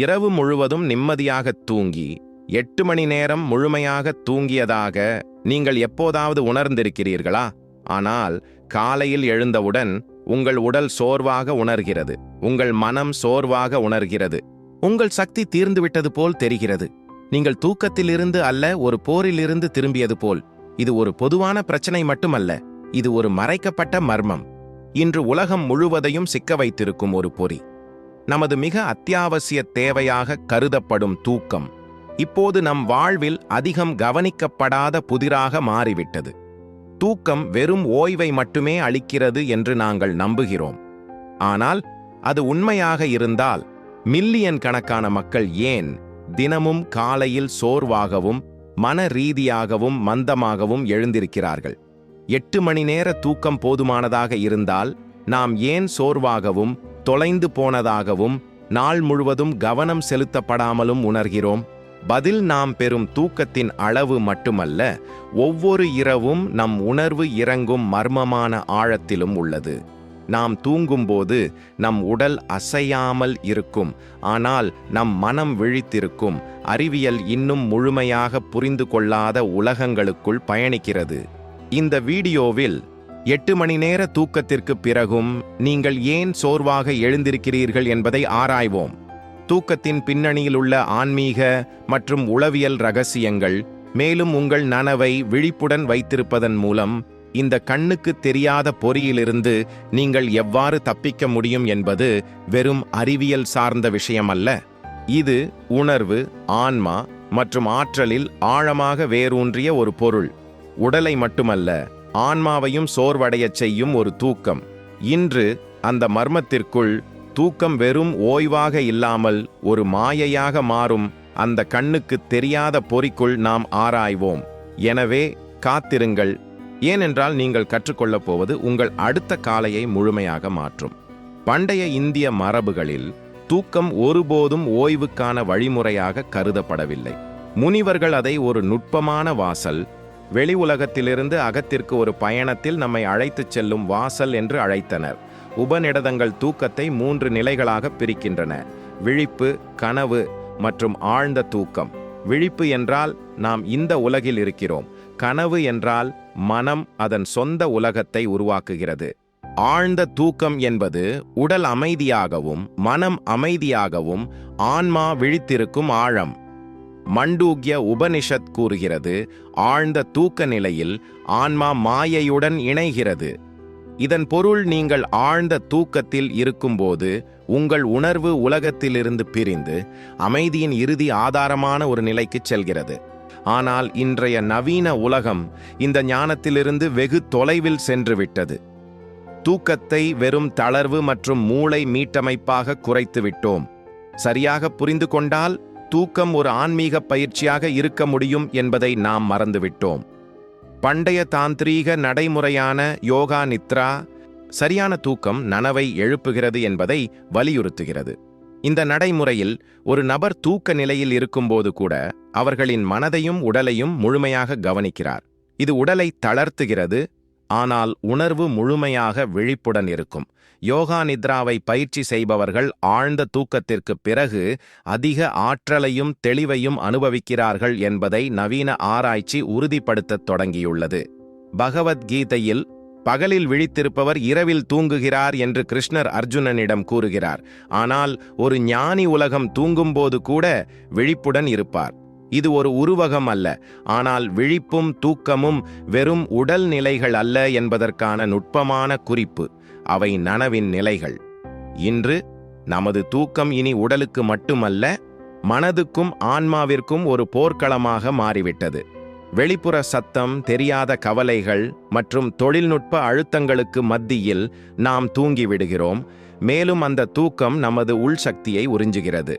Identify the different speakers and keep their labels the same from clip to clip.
Speaker 1: இரவு முழுவதும் நிம்மதியாக தூங்கி எட்டு மணி நேரம் முழுமையாக தூங்கியதாக நீங்கள் எப்போதாவது உணர்ந்திருக்கிறீர்களா? ஆனால் காலையில் எழுந்தவுடன் உங்கள் உடல் சோர்வாக உணர்கிறது. உங்கள் மனம் சோர்வாக உணர்கிறது. உங்கள் சக்தி தீர்ந்துவிட்டது போல் தெரிகிறது. நீங்கள் தூக்கத்திலிருந்து அல்ல ஒரு போரிலிருந்து திரும்பியது போல். இது ஒரு பொதுவான பிரச்சனை மட்டுமல்ல இது ஒரு மறைக்கப்பட்ட மர்மம். இன்று உலகம் முழுவதையும் சிக்க வைத்திருக்கும் ஒரு பொறி. நமது மிக அத்தியாவசிய தேவையாக கருதப்படும் தூக்கம் இப்போது நம் வாழ்வில் அதிகம் கவனிக்கப்படாத புதிராக மாறிவிட்டது. தூக்கம் வெறும் ஓய்வை மட்டுமே அளிக்கிறது என்று நாங்கள் நம்புகிறோம். ஆனால் அது உண்மையாக இருந்தால் மில்லியன் கணக்கான மக்கள் ஏன் தினமும் காலையில் சோர்வாகவும் மன ரீதியாகவும் மந்தமாகவும் எழுந்திருக்கிறார்கள்? எட்டு மணி நேர தூக்கம் போதுமானதாக இருந்தால் நாம் ஏன் சோர்வாகவும் தொலைந்து போனதாகவும் நாள் முழுவதும் கவனம் செலுத்தப்படாமலும் உணர்கிறோம். பதில் நாம் பெறும் தூக்கத்தின் அளவு மட்டுமல்ல ஒவ்வொரு இரவும் நம் உணர்வு இறங்கும் மர்மமான ஆழத்திலும் உள்ளது. நாம் தூங்கும்போது நம் உடல் அசையாமல் இருக்கும் ஆனால் நம் மனம் விழித்திருக்கும் அறிவியல் இன்னும் முழுமையாக புரிந்து கொள்ளாத உலகங்களுக்குள் பயணிக்கிறது. இந்த வீடியோவில் எட்டு மணி நேர தூக்கத்திற்கு பிறகும் நீங்கள் ஏன் சோர்வாக எழுந்திருக்கிறீர்கள் என்பதை ஆராய்வோம். தூக்கத்தின் பின்னணியில் உள்ள ஆன்மீக மற்றும் உளவியல் ரகசியங்கள் மேலும் உங்கள் நனவை விழிப்புடன் வைத்திருப்பதன் மூலம் இந்த கண்ணுக்கு தெரியாத பொறியிலிருந்து நீங்கள் எவ்வாறு தப்பிக்க முடியும் என்பது வெறும் அறிவியல் சார்ந்த விஷயம் அல்ல இது உணர்வு ஆன்மா மற்றும் ஆற்றலில் ஆழமாக வேரூன்றிய ஒரு பொருள். உடலை மட்டுமல்ல ஆன்மாவையும் சோர்வடையச் செய்யும் ஒரு தூக்கம். இன்று அந்த மர்மத்திற்குள் தூக்கம் வெறும் ஓய்வாக இல்லாமல் ஒரு மாயையாக மாறும் அந்த கண்ணுக்கு தெரியாத பொறிக்குள் நாம் ஆராய்வோம். எனவே காத்திருங்கள். ஏனென்றால் நீங்கள் கற்றுக்கொள்ளப் போவது உங்கள் அடுத்த காலையை முழுமையாக மாற்றும். பண்டைய இந்திய மரபுகளில் தூக்கம் ஒருபோதும் ஓய்வுக்கான வழிமுறையாக கருதப்படவில்லை. முனிவர்கள் அதை ஒரு நுட்பமான வாசல் வெளி உலகத்திலிருந்து அகத்திற்கு ஒரு பயணத்தில் நம்மை அழைத்துச் செல்லும் வாசல் என்று அழைத்தனர். உபநிடதங்கள் தூக்கத்தை மூன்று நிலைகளாக பிரிக்கின்றன. விழிப்பு கனவு மற்றும் ஆழ்ந்த தூக்கம். விழிப்பு என்றால் நாம் இந்த உலகில் இருக்கிறோம். கனவு என்றால் மனம் அதன் சொந்த உலகத்தை உருவாக்குகிறது. ஆழ்ந்த தூக்கம் என்பது உடல் அமைதியாகவும் மனம் அமைதியாகவும் ஆன்மா விழித்திருக்கும் ஆழம். மண்டூக்ய உபனிஷத் கூறுகிறது ஆழ்ந்த தூக்க நிலையில் ஆன்மா மாயையுடன் இணைகிறது. இதன் பொருள் நீங்கள் ஆழ்ந்த தூக்கத்தில் இருக்கும்போது உங்கள் உணர்வு உலகத்திலிருந்து பிரிந்து அமைதியின் இறுதி ஆதாரமான ஒரு நிலைக்கு செல்கிறது. ஆனால் இன்றைய நவீன உலகம் இந்த ஞானத்திலிருந்து வெகு தொலைவில் சென்றுவிட்டது. தூக்கத்தை வெறும் தளர்வு மற்றும் மூளை மீட்டமைப்பாக குறைத்துவிட்டோம். சரியாக புரிந்து கொண்டால் தூக்கம் ஒரு ஆன்மீக பயிற்சியாக இருக்க முடியும் என்பதை நாம் மறந்துவிட்டோம். பண்டைய தாந்திரீக நடைமுறையான யோகா நித்ரா சரியான தூக்கம் நனவை எழுப்புகிறது என்பதை வலியுறுத்துகிறது. இந்த நடைமுறையில் ஒரு நபர் தூக்க நிலையில் இருக்கும்போது கூட அவர்களின் மனதையும் உடலையும் முழுமையாக கவனிக்கிறார். இது உடலை தளர்த்துகிறது ஆனால் உணர்வு முழுமையாக விழிப்புடன் இருக்கும். யோகா நித்ராவை பயிற்சி செய்பவர்கள் ஆழ்ந்த தூக்கத்திற்கு பிறகு அதிக ஆற்றலையும் தெளிவையும் அனுபவிக்கிறார்கள் என்பதை நவீன ஆராய்ச்சி உறுதிப்படுத்தத் தொடங்கியுள்ளது. பகவத்கீதையில் பகலில் விழித்திருப்பவர் இரவில் தூங்குகிறார் என்று கிருஷ்ணர் அர்ஜுனனிடம் கூறுகிறார். ஆனால் ஒரு ஞானி உலகம் தூங்கும்போது கூட விழிப்புடன் இருப்பார். இது ஒரு உருவகம் அல்ல ஆனால் விழிப்பும் தூக்கமும் வெறும் உடல் நிலைகள் அல்ல என்பதற்கான நுட்பமான குறிப்பு. அவை நனவின் நிலைகள். இன்று நமது தூக்கம் இனி உடலுக்கு மட்டுமல்ல மனதுக்கும் ஆன்மாவிற்கும் ஒரு போர்க்களமாக மாறிவிட்டது. வெளிப்புற சத்தம் தெரியாத கவலைகள் மற்றும் தொழில்நுட்ப அழுத்தங்களுக்கு மத்தியில் நாம் தூங்கிவிடுகிறோம். மேலும் அந்த தூக்கம் நமது உள்சக்தியை உறிஞ்சுகிறது.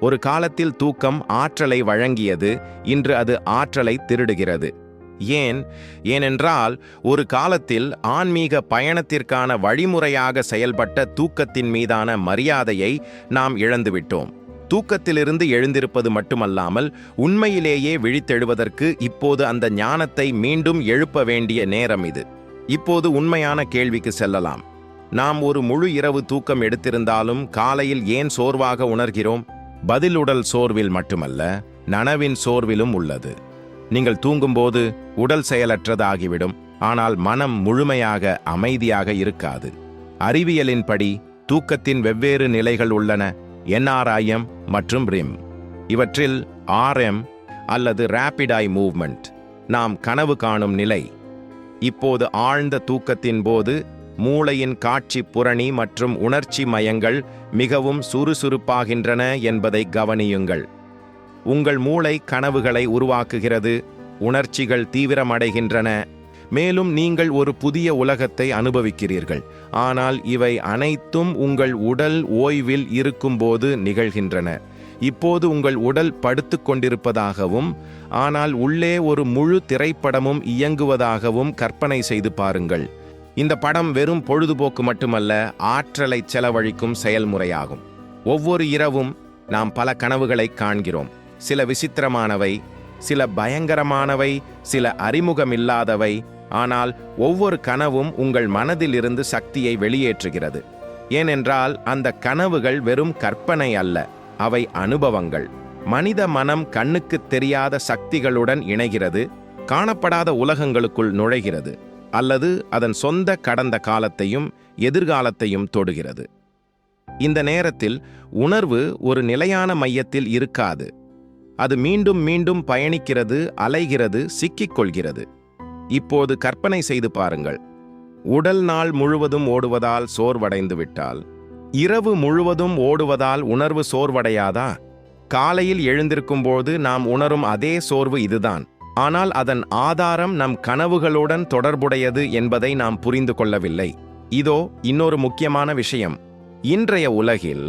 Speaker 1: ஒரு காலத்தில் தூக்கம் ஆற்றலை வழங்கியது இன்று அது ஆற்றலை திருடுகிறது. ஏன்? ஏனென்றால் ஒரு காலத்தில் ஆன்மீக பயணத்திற்கான வழிமுறையாக செயல்பட்ட தூக்கத்தின் மீதான மரியாதையை நாம் இழந்துவிட்டோம். தூக்கத்திலிருந்து எழுந்திருப்பது மட்டுமல்லாமல் உண்மையிலேயே விழித்தெழுவதற்கு இப்போது அந்த ஞானத்தை மீண்டும் எழுப்ப வேண்டிய நேரம் இது. இப்போது உண்மையான கேள்விக்கு செல்லலாம். நாம் ஒரு முழு இரவு தூக்கம் எடுத்திருந்தாலும் காலையில் ஏன் சோர்வாக உணர்கிறோம்? பதில் உடல் சோர்வில் மட்டுமல்ல நனவின் சோர்விலும் உள்ளது. நீங்கள் தூங்கும்போது உடல் செயலற்றதாகிவிடும் ஆனால் மனம் முழுமையாக அமைதியாக இருக்காது. அறிவியலின்படி தூக்கத்தின் வெவ்வேறு நிலைகள் உள்ளன என்ஆர்ஐஎம் மற்றும் ரிம். இவற்றில் ஆர்எம் அல்லது ரேபிட் ஐ மூவ்மெண்ட் நாம் கனவு காணும் நிலை. இப்போது ஆழ்ந்த தூக்கத்தின் போது மூளையின் காட்சி புரணி மற்றும் உணர்ச்சி மயங்கள் மிகவும் சுறுசுறுப்பாகின்றன என்பதை கவனியுங்கள். உங்கள் மூளை கனவுகளை உருவாக்குகிறது உணர்ச்சிகள் தீவிரமடைகின்றன. மேலும் நீங்கள் ஒரு புதிய உலகத்தை அனுபவிக்கிறீர்கள். ஆனால் இவை அனைத்தும் உங்கள் உடல் ஓய்வில் இருக்கும்போது நிகழ்கின்றன. இப்போது உங்கள் உடல் படுத்துக்கொண்டிருப்பதாகவும் ஆனால் உள்ளே ஒரு முழு திரைப்படமும் இயங்குவதாகவும் கற்பனை செய்து பாருங்கள். இந்த படம் வெறும் பொழுதுபோக்கு மட்டுமல்ல ஆற்றலை செலவழிக்கும் செயல்முறையாகும். ஒவ்வொரு இரவும் நாம் பல கனவுகளை காண்கிறோம். சில விசித்திரமானவை சில பயங்கரமானவை சில அறிமுகமில்லாதவை ஆனால் ஒவ்வொரு கனவும் உங்கள் மனதிலிருந்து சக்தியை வெளியேற்றுகிறது. ஏனென்றால் அந்த கனவுகள் வெறும் கற்பனை அல்ல அவை அனுபவங்கள். மனித மனம் கண்ணுக்கு தெரியாத சக்திகளுடன் இணைகிறது காணப்படாத உலகங்களுக்குள் நுழைகிறது. அல்லது அதன் சொந்த கடந்த காலத்தையும் எதிர்காலத்தையும் தொடுகிறது. இந்த நேரத்தில் உணர்வு ஒரு நிலையான மையத்தில் இருக்காது. அது மீண்டும் மீண்டும் பயணிக்கிறது அலைகிறது சிக்கிக்கொள்கிறது. இப்போது கற்பனை செய்து பாருங்கள். உடல் நாள் முழுவதும் ஓடுவதால் சோர்வடைந்து விட்டால் இரவு முழுவதும் ஓடுவதால் உணர்வு சோர்வடையாதா? காலையில் எழுந்திருக்கும்போது நாம் உணரும் அதே சோர்வு இதுதான். ஆனால் அதன் ஆதாரம் நம் கனவுகளுடன் தொடர்புடையது என்பதை நாம் புரிந்து கொள்ளவில்லை. இதோ இன்னொரு முக்கியமான விஷயம். இன்றைய உலகில்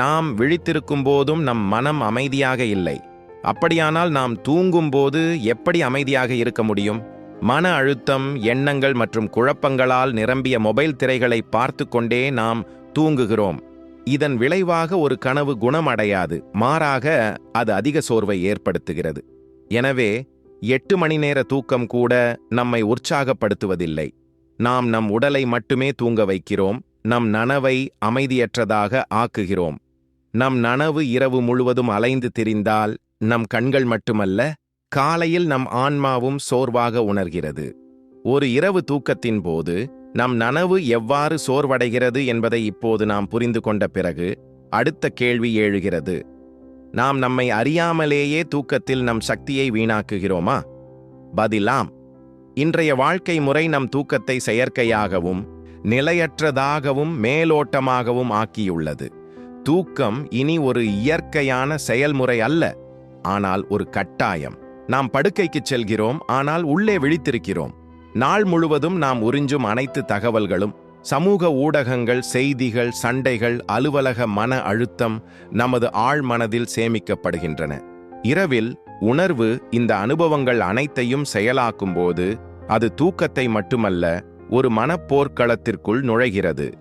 Speaker 1: நாம் விழித்திருக்கும் போதும் நம் மனம் அமைதியாக இல்லை. அப்படியானால் நாம் தூங்கும்போது எப்படி அமைதியாக இருக்க முடியும்? மன அழுத்தம் எண்ணங்கள் மற்றும் குழப்பங்களால் நிரம்பிய மொபைல் திரைகளை பார்த்து கொண்டே நாம் தூங்குகிறோம். இதன் விளைவாக ஒரு கனவு குணமடையாது மாறாக அது அதிக சோர்வை ஏற்படுத்துகிறது. எனவே எட்டு மணி நேர தூக்கம் கூட நம்மை உற்சாகப்படுத்துவதில்லை. நாம் நம் உடலை மட்டுமே தூங்க வைக்கிறோம் நம் நனவை அமைதியற்றதாக ஆக்குகிறோம். நம் நனவு இரவு முழுவதும் அலைந்து திரிந்தால் நம் கண்கள் மட்டுமல்ல காலையில் நம் ஆன்மாவும் சோர்வாக உணர்கிறது. ஒரு இரவு தூக்கத்தின் போது நம் நனவு எவ்வாறு சோர்வடைகிறது என்பதை இப்போது நாம் புரிந்து கொண்ட பிறகு அடுத்த கேள்வி எழுகிறது. நாம் நம்மை அறியாமலேயே தூக்கத்தில் நம் சக்தியை வீணாக்குகிறோமா? பதிலாம் இன்றைய வாழ்க்கை முறை நம் தூக்கத்தை செயற்கையாகவும் நிலையற்றதாகவும் மேலோட்டமாகவும் ஆக்கியுள்ளது. தூக்கம் இனி ஒரு இயற்கையான செயல்முறை அல்ல ஆனால் ஒரு கட்டாயம். நாம் படுக்கைக்குச் செல்கிறோம் ஆனால் உள்ளே விழித்திருக்கிறோம். நாள் முழுவதும் நாம் உறிஞ்சும் அனைத்து தகவல்களும் சமூக ஊடகங்கள் செய்திகள் சண்டைகள் அலுவலக மன அழுத்தம் நமது ஆழ்மனதில் சேமிக்கப்படுகின்றன. இரவில் உணர்வு இந்த அனுபவங்கள் அனைத்தையும் செயலாக்கும்போது அது தூக்கத்தை மட்டுமல்ல ஒரு மனப்போர்க்களத்திற்குள் நுழைகிறது.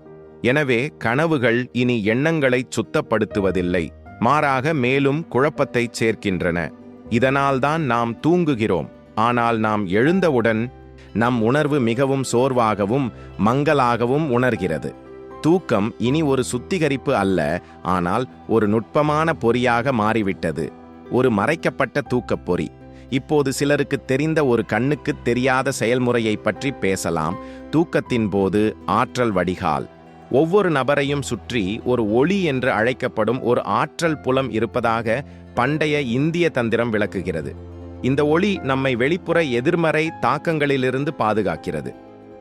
Speaker 1: எனவே கனவுகள் இனி எண்ணங்களை சுத்தப்படுத்துவதில்லை மாறாக மேலும் குழப்பத்தைச் சேர்க்கின்றன. இதனால்தான் நாம் தூங்குகிறோம் ஆனால் நாம் எழுந்தவுடன் நம் உணர்வு மிகவும் சோர்வாகவும் மங்கலாகவும் உணர்கிறது. தூக்கம் இனி ஒரு சுத்திகரிப்பு அல்ல ஆனால் ஒரு நுட்பமான பொறியாக மாறிவிட்டது. ஒரு மறைக்கப்பட்ட தூக்கப் பொறி. இப்போது சிலருக்கு தெரிந்த ஒரு கண்ணுக்கு தெரியாத செயல்முறையை பற்றி பேசலாம். தூக்கத்தின் போது ஆற்றல் வடிகால். ஒவ்வொரு நபரையும் சுற்றி ஒரு ஒளி என்று அழைக்கப்படும் ஒரு ஆற்றல் புலம் இருப்பதாக பண்டைய இந்திய தந்திரம் விளக்குகிறது. இந்த ஒளி நம்மை வெளிப்புற எதிர்மறை தாக்கங்களிலிருந்து பாதுகாக்கிறது.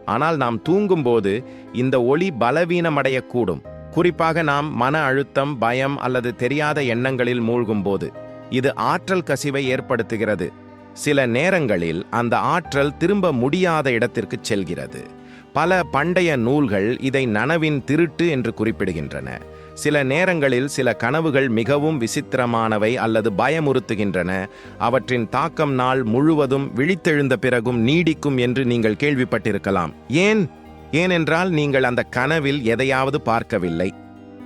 Speaker 1: ஆனால் நாம் தூங்கும்போது இந்த ஒளி பலவீனமடையக்கூடும். குறிப்பாக நாம் மன அழுத்தம் பயம் அல்லது தெரியாத எண்ணங்களில் மூழ்கும்போது இது ஆற்றல் கசிவை ஏற்படுத்துகிறது. சில நேரங்களில் அந்த ஆற்றல் திரும்ப முடியாத இடத்திற்கு செல்கிறது. பல பண்டைய நூல்கள் இதை நனவின் திருட்டு என்று குறிப்பிடுகின்றன. சில நேரங்களில் சில கனவுகள் மிகவும் விசித்திரமானவை அல்லது பயமுறுத்துகின்றன. அவற்றின் தாக்கம் நாள் முழுவதும் விழித்தெழுந்த பிறகும் நீடிக்கும் என்று நீங்கள் கேள்விப்பட்டிருக்கலாம். ஏன்? ஏனென்றால் நீங்கள் அந்த கனவில் எதையாவது பார்க்கவில்லை.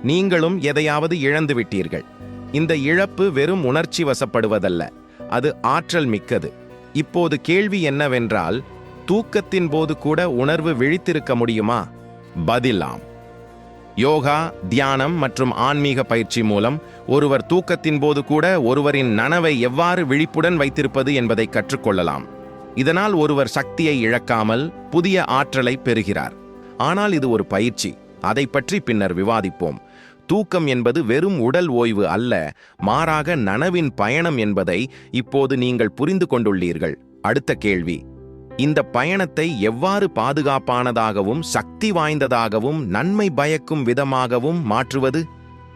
Speaker 1: நீங்களும் எதையாவது இழந்து விட்டீர்கள். இந்த இழப்பு வெறும் உணர்ச்சி வசப்படுவதல்ல. அது ஆற்றல் மிக்கது. இப்போது கேள்வி என்னவென்றால் தூக்கத்தின் போது கூட உணர்வு விழித்திருக்க முடியுமா? பதிலாம். யோகா தியானம் மற்றும் ஆன்மீக பயிற்சி மூலம் ஒருவர் தூக்கத்தின் போது கூட ஒருவரின் நனவை எவ்வாறு விழிப்புடன் வைத்திருப்பது என்பதை கற்றுக்கொள்ளலாம். இதனால் ஒருவர் சக்தியை இழக்காமல் புதிய ஆற்றலை பெறுகிறார். ஆனால் இது ஒரு பயிற்சி. அதை பற்றி பின்னர் விவாதிப்போம். தூக்கம் என்பது வெறும் உடல் ஓய்வு அல்ல மாறாக நனவின் பயணம் என்பதை இப்போது நீங்கள் புரிந்து கொண்டுள்ளீர்கள். அடுத்த கேள்வி. இந்த பயணத்தை எவ்வாறு பாதுகாப்பானதாகவும் சக்தி வாய்ந்ததாகவும் நன்மை பயக்கும் விதமாகவும் மாற்றுவது?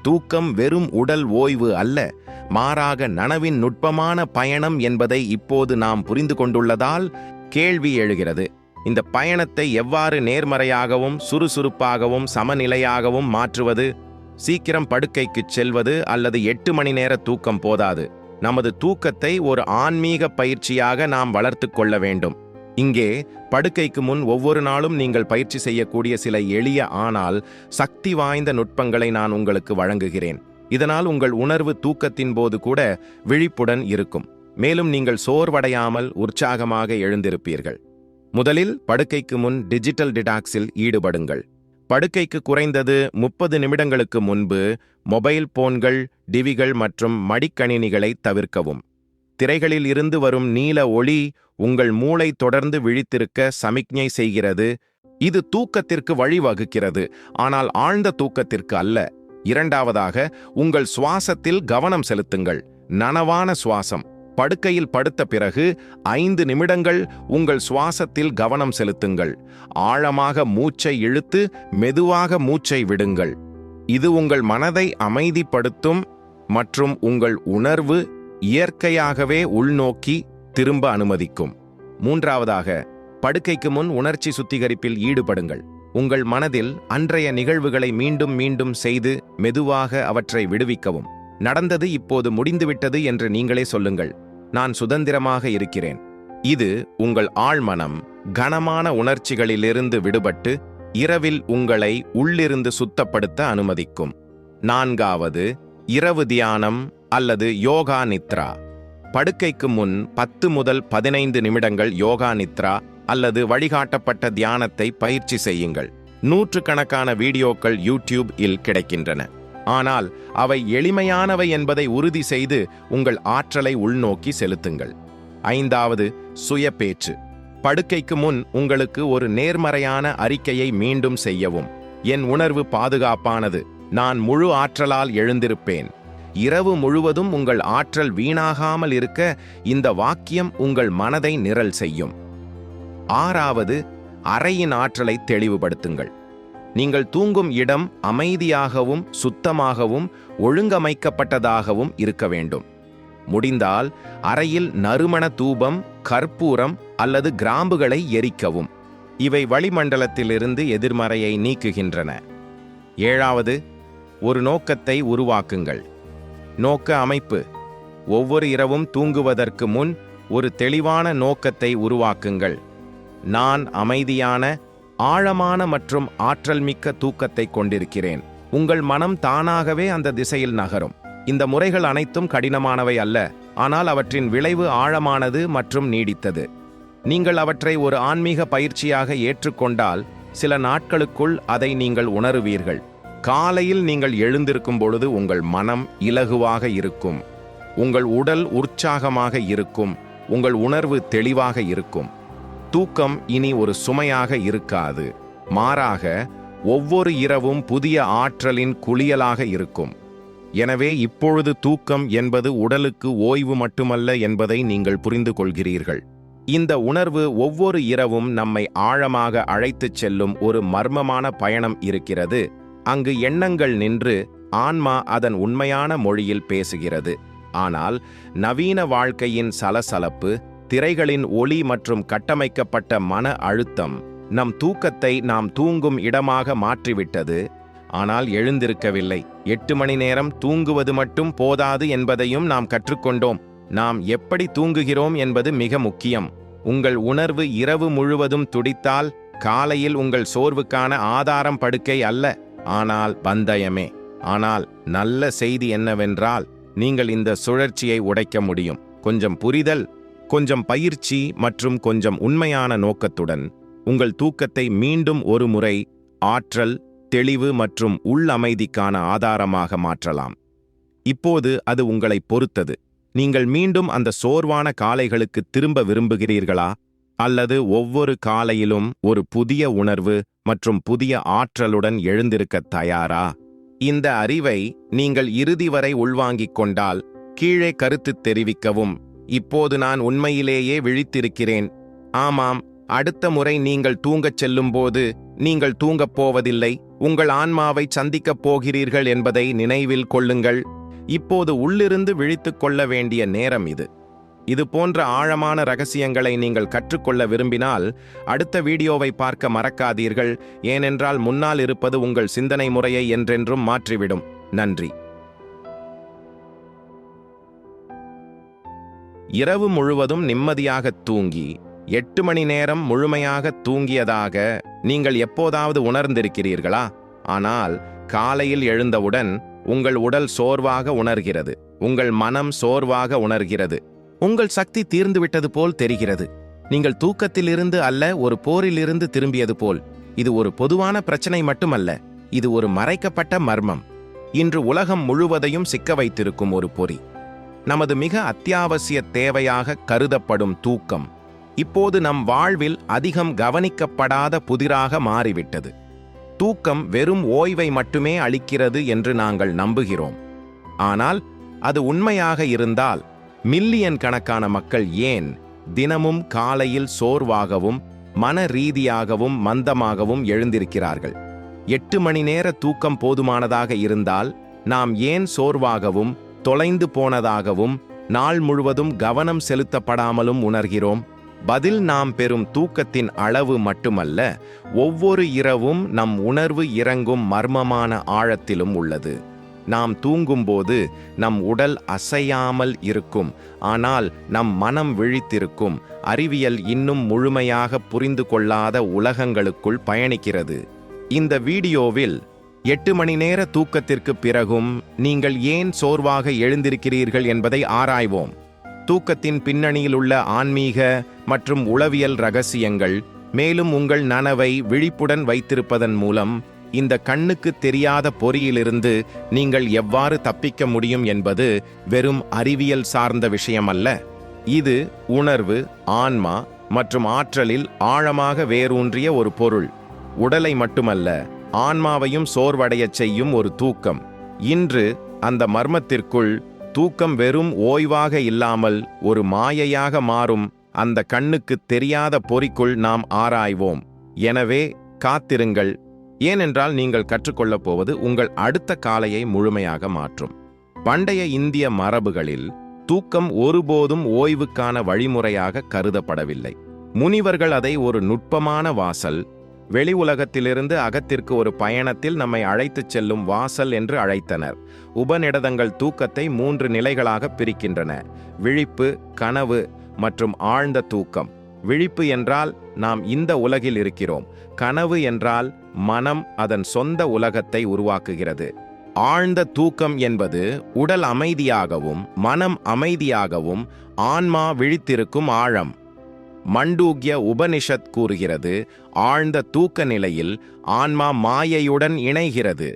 Speaker 1: தூக்கம் வெறும் உடல் ஓய்வு அல்ல மாறாக நனவின் நுட்பமான பயணம் என்பதை இப்போது நாம் புரிந்து கொண்டுள்ளதால் கேள்வி எழுகிறது. இந்த பயணத்தை எவ்வாறு நேர்மறையாகவும் சுறுசுறுப்பாகவும் சமநிலையாகவும் மாற்றுவது? சீக்கிரம் படுக்கைக்குச் செல்வது அல்லது எட்டு மணி நேர தூக்கம் போதாது. நமது தூக்கத்தை ஒரு ஆன்மீக பயிற்சியாக நாம் வளர்த்து கொள்ள வேண்டும். இங்கே படுக்கைக்கு முன் ஒவ்வொரு நாளும் நீங்கள் பயிற்சி செய்யக்கூடிய சில எளிய ஆனால் சக்தி வாய்ந்த நுட்பங்களை நான் உங்களுக்கு வழங்குகிறேன். இதனால் உங்கள் உணர்வு தூக்கத்தின் போது கூட விழிப்புடன் இருக்கும். மேலும் நீங்கள் சோர்வடையாமல் உற்சாகமாக எழுந்திருப்பீர்கள். முதலில் படுக்கைக்கு முன் டிஜிட்டல் டிடாக்ஸில் ஈடுபடுங்கள். படுக்கைக்கு குறைந்தது முப்பது நிமிடங்களுக்கு முன்பு மொபைல் போன்கள் டிவிகள் மற்றும் மடிக்கணினிகளை தவிர்க்கவும். திரைகளில் இருந்து வரும் நீல ஒளி உங்கள் மூளை தொடர்ந்து விழித்திருக்க சமிக்ஞை செய்கிறது. இது தூக்கத்திற்கு வழிவகுக்கிறது. ஆனால் ஆழ்ந்த தூக்கத்திற்கு அல்ல. இரண்டாவதாக உங்கள் சுவாசத்தில் கவனம் செலுத்துங்கள். நனவான சுவாசம். படுக்கையில் படுத்த பிறகு ஐந்து நிமிடங்கள் உங்கள் சுவாசத்தில் கவனம் செலுத்துங்கள். ஆழமாக மூச்சை இழுத்து மெதுவாக மூச்சை விடுங்கள். இது உங்கள் மனதை அமைதிப்படுத்தும் மற்றும் உங்கள் உணர்வு இயற்கையாகவே உள்நோக்கி திரும்ப அனுமதிக்கும். மூன்றாவதாக படுக்கைக்கு முன் உணர்ச்சி சுத்திகரிப்பில் ஈடுபடுங்கள். உங்கள் மனதில் அன்றைய நிகழ்வுகளை மீண்டும் மீண்டும் செய்து மெதுவாக அவற்றை விடுவிக்கவும். நடந்தது இப்போது முடிந்துவிட்டது என்று நீங்களே சொல்லுங்கள். நான் சுதந்திரமாக இருக்கிறேன். இது உங்கள் ஆழ்மனம் கனமான உணர்ச்சிகளிலிருந்து விடுபட்டு இரவில் உங்களை உள்ளிருந்து சுத்தப்படுத்த அனுமதிக்கும். நான்காவது இரவு தியானம் அல்லது யோகா நித்ரா. படுக்கைக்கு முன் பத்து முதல் பதினைந்து நிமிடங்கள் யோகா நித்ரா அல்லது வழிகாட்டப்பட்ட தியானத்தை பயிற்சி செய்யுங்கள். நூற்றுக்கணக்கான வீடியோக்கள் யூடியூப் இல் கிடைக்கின்றன. ஆனால் அவை எளிமையானவை என்பதை உறுதி செய்து உங்கள் ஆற்றலை உள்நோக்கி செலுத்துங்கள். ஐந்தாவது சுய பேச்சு. படுக்கைக்கு முன் உங்களுக்கு ஒரு நேர்மறையான அறிக்கையை மீண்டும் செய்யவும். என் உணர்வு பாதுகாப்பானது. நான் முழு ஆற்றலால் எழுந்திருப்பேன். இரவு முழுவதும் உங்கள் ஆற்றல் வீணாகாமல் இருக்க இந்த வாக்கியம் உங்கள் மனதை நிரல் செய்யும். ஆறாவது அறையின் ஆற்றலை தெளிவுபடுத்துங்கள். நீங்கள் தூங்கும் இடம் அமைதியாகவும் சுத்தமாகவும் ஒழுங்கமைக்கப்பட்டதாகவும் இருக்க வேண்டும். முடிந்தால் அறையில் நறுமண தூபம் கற்பூரம் அல்லது கிராம்புகளை எரிக்கவும். இவை வளிமண்டலத்திலிருந்து எதிர்மறையை நீக்குகின்றன. ஏழாவது ஒரு நோக்கத்தை உருவாக்குங்கள். நோக்க அமைப்பு. ஒவ்வொரு இரவும் தூங்குவதற்கு முன் ஒரு தெளிவான நோக்கத்தை உருவாக்குங்கள். நான் அமைதியான ஆழமான மற்றும் ஆற்றல் மிக்க தூக்கத்தை கொண்டிருக்கிறேன். உங்கள் மனம் தானாகவே அந்த திசையில் நகரும். இந்த முறைகள் அனைத்தும் கடினமானவை அல்ல ஆனால் அவற்றின் விளைவு ஆழமானது மற்றும் நீடித்தது. நீங்கள் அவற்றை ஒரு ஆன்மீக பயிற்சியாக ஏற்றுக்கொண்டால் சில நாட்களுக்குள் அதை நீங்கள் உணருவீர்கள். காலையில் நீங்கள் எழுந்திருக்கும் பொழுது உங்கள் மனம் இலகுவாக இருக்கும். உங்கள் உடல் உற்சாகமாக இருக்கும். உங்கள் உணர்வு தெளிவாக இருக்கும். தூக்கம் இனி ஒரு சுமையாக இருக்காது. மாறாக ஒவ்வொரு இரவும் புதிய ஆற்றலின் குளியலாக இருக்கும். எனவே இப்பொழுது தூக்கம் என்பது உடலுக்கு ஓய்வு மட்டுமல்ல என்பதை நீங்கள் புரிந்து கொள்கிறீர்கள். இந்த உணர்வு ஒவ்வொரு இரவும் நம்மை ஆழமாக அழைத்துச் செல்லும் ஒரு மர்மமான பயணம் இருக்கிறது. அங்கு எண்ணங்கள் நின்று ஆன்மா அதன் உண்மையான மொழியில் பேசுகிறது. ஆனால் நவீன வாழ்க்கையின் சலசலப்பு திரைகளின் ஒளி மற்றும் கட்டமைக்கப்பட்ட மன அழுத்தம் நம் தூக்கத்தை நாம் தூங்கும் இடமாக மாற்றிவிட்டது. ஆனால் எழுந்திருக்கவில்லை. எட்டு மணி நேரம் தூங்குவது மட்டும் போதாது என்பதையும் நாம் கற்றுக்கொண்டோம். நாம் எப்படி தூங்குகிறோம் என்பது மிக முக்கியம். உங்கள் உணர்வு இரவு முழுவதும் துடித்தால் காலையில் உங்கள் சோர்வுக்கான ஆதாரம் படுக்கை அல்ல. ஆனால் பந்தயமே. ஆனால் நல்ல செய்தி என்னவென்றால் நீங்கள் இந்த சுழற்சியை உடைக்க முடியும். கொஞ்சம் புரிதல் கொஞ்சம் பயிற்சி மற்றும் கொஞ்சம் உண்மையான நோக்கத்துடன். உங்கள் தூக்கத்தை மீண்டும் ஒரு முறை ஆற்றல் தெளிவு மற்றும் உள் அமைதிக்கான ஆதாரமாக மாற்றலாம். இப்போது அது உங்களை பொறுத்தது. நீங்கள் மீண்டும் அந்த சோர்வான காலைகளுக்கு திரும்ப விரும்புகிறீர்களா? அல்லது ஒவ்வொரு காலையிலும் ஒரு புதிய உணர்வு மற்றும் புதிய ஆற்றலுடன் எழுந்திருக்கத் தயாரா? இந்த அறிவை நீங்கள் இறுதி வரை உள்வாங்கிக் கொண்டால் கீழே கருத்து தெரிவிக்கவும். இப்போது நான் உண்மையிலேயே விழித்திருக்கிறேன். ஆமாம் அடுத்த முறை நீங்கள் தூங்கச் செல்லும்போது நீங்கள் தூங்கப் போவதில்லை. உங்கள் ஆன்மாவை சந்திக்கப் போகிறீர்கள் என்பதை நினைவில் கொள்ளுங்கள். இப்போது உள்ளிருந்து விழித்துக் கொள்ள வேண்டிய நேரம் இது. இது போன்ற ஆழமான ரகசியங்களை நீங்கள் கற்றுக்கொள்ள விரும்பினால் அடுத்த வீடியோவை பார்க்க மறக்காதீர்கள். ஏனென்றால் முன்னால் இருப்பது உங்கள் சிந்தனை முறையை என்றென்றும் மாற்றிவிடும். நன்றி. இரவு முழுவதும் நிம்மதியாகத் தூங்கி எட்டு மணி நேரம் முழுமையாக தூங்கியதாக நீங்கள் எப்போதாவது உணர்ந்திருக்கிறீர்களா? ஆனால் காலையில் எழுந்தவுடன் உங்கள் உடல் சோர்வாக உணர்கிறது. உங்கள் மனம் சோர்வாக உணர்கிறது. உங்கள் சக்தி தீர்ந்துவிட்டது போல் தெரிகிறது. நீங்கள் தூக்கத்திலிருந்து அல்ல ஒரு போரிலிருந்து திரும்பியது போல். இது ஒரு பொதுவான பிரச்சனை மட்டுமல்ல இது ஒரு மறைக்கப்பட்ட மர்மம். இன்று உலகம் முழுவதையும் சிக்க வைத்திருக்கும் ஒரு பொறி. நமது மிக அத்தியாவசிய தேவையாக கருதப்படும் தூக்கம். இப்போது நம் வாழ்வில் அதிகம் கவனிக்கப்படாத புதிராக மாறிவிட்டது. தூக்கம் வெறும் ஓய்வை மட்டுமே அளிக்கிறது என்று நாங்கள் நம்புகிறோம். ஆனால் அது உண்மையாக இருந்தால் மில்லியன் கணக்கான மக்கள் ஏன் தினமும் காலையில் சோர்வாகவும் மன ரீதியாகவும் மந்தமாகவும் எழுந்திருக்கிறார்கள்? எட்டு மணி நேர தூக்கம் போதுமானதாக இருந்தால் நாம் ஏன் சோர்வாகவும் தொலைந்து போனதாகவும் நாள் முழுவதும் கவனம் செலுத்தப்படாமலும் உணர்கிறோம்? பதில் நாம் பெறும் தூக்கத்தின் அளவு மட்டுமல்ல ஒவ்வொரு இரவும் நம் உணர்வு இறங்கும் மர்மமான ஆழத்திலும் உள்ளது. நாம் தூங்கும்போது நம் உடல் அசையாமல் இருக்கும். ஆனால் நம் மனம் விழித்திருக்கும். அறிவியல் இன்னும் முழுமையாக புரிந்து கொள்ளாத உலகங்களுக்குள் பயணிக்கிறது. இந்த வீடியோவில் எட்டு மணி நேர தூக்கத்திற்கு பிறகும் நீங்கள் ஏன் சோர்வாக எழுந்திருக்கிறீர்கள் என்பதை ஆராய்வோம். தூக்கத்தின் பின்னணியில் உள்ள ஆன்மீக மற்றும் உளவியல் ரகசியங்கள் மேலும் உங்கள் நனவை விழிப்புடன் வைத்திருப்பதன் மூலம் இந்த கண்ணுக்கு தெரியாத பொறியிலிருந்து நீங்கள் எவ்வாறு தப்பிக்க முடியும் என்பது வெறும் அறிவியல் சார்ந்த விஷயமல்ல. இது உணர்வு ஆன்மா மற்றும் ஆற்றலில் ஆழமாக வேரூன்றிய ஒரு பொருள். உடலை மட்டுமல்ல ஆன்மாவையும் சோர்வடையச் செய்யும் ஒரு தூக்கம். இன்று அந்த மர்மத்திற்குள் தூக்கம் வெறும் ஓய்வாக இல்லாமல் ஒரு மாயையாக மாறும் அந்த கண்ணுக்குத் தெரியாத பொறிக்குள் நாம் ஆராய்வோம். எனவே காத்திருங்கள் ஏனென்றால் நீங்கள் கற்றுக்கொள்ளப் போவது உங்கள் அடுத்த காலையை முழுமையாக மாற்றும். பண்டைய இந்திய மரபுகளில் தூக்கம் ஒருபோதும் ஓய்வுக்கான வழிமுறையாக கருதப்படவில்லை. முனிவர்கள் அதை ஒரு நுட்பமான வாசல் வெளி உலகத்திலிருந்து அகத்திற்கு ஒரு பயணத்தில் நம்மை அழைத்துச் செல்லும் வாசல் என்று அழைத்தனர். உபநிடதங்கள் தூக்கத்தை மூன்று நிலைகளாக பிரிக்கின்றன. விழிப்பு கனவு மற்றும் ஆழ்ந்த தூக்கம். விழிப்பு என்றால் நாம் இந்த உலகில் இருக்கிறோம். கனவு என்றால் மனம் அதன் சொந்த உலகத்தை உருவாக்குகிறது. ஆழ்ந்த தூக்கம் என்பது உடல் அமைதியாகவும் மனம் அமைதியாகவும் ஆன்மா விழித்திருக்கும் ஆழம். மண்டூக்ய உபனிஷத் கூறுகிறது ஆழ்ந்த தூக்க நிலையில் ஆன்மா மாயையுடன் இணைகிறது.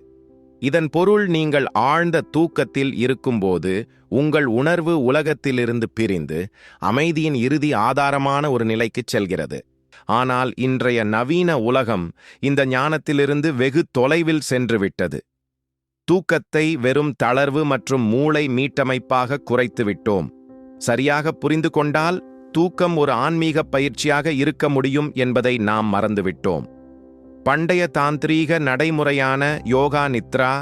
Speaker 1: இதன் பொருள் நீங்கள் ஆழ்ந்த தூக்கத்தில் இருக்கும்போது உங்கள் உணர்வு உலகத்திலிருந்து பிரிந்து அமைதியின் இறுதி ஆதாரமான ஒரு நிலைக்குச் செல்கிறது. ஆனால் இன்றைய நவீன உலகம் இந்த ஞானத்திலிருந்து வெகு தொலைவில் சென்றுவிட்டது. தூக்கத்தை வெறும் தளர்வு மற்றும் மூளை மீட்டமைப்பாக குறைத்துவிட்டோம். சரியாக புரிந்து கொண்டால் தூக்கம் ஒரு ஆன்மீக பயிற்சியாக இருக்க முடியும் என்பதை நாம் மறந்துவிட்டோம். பண்டைய தாந்திரீக நடைமுறையான யோகா நித்ரா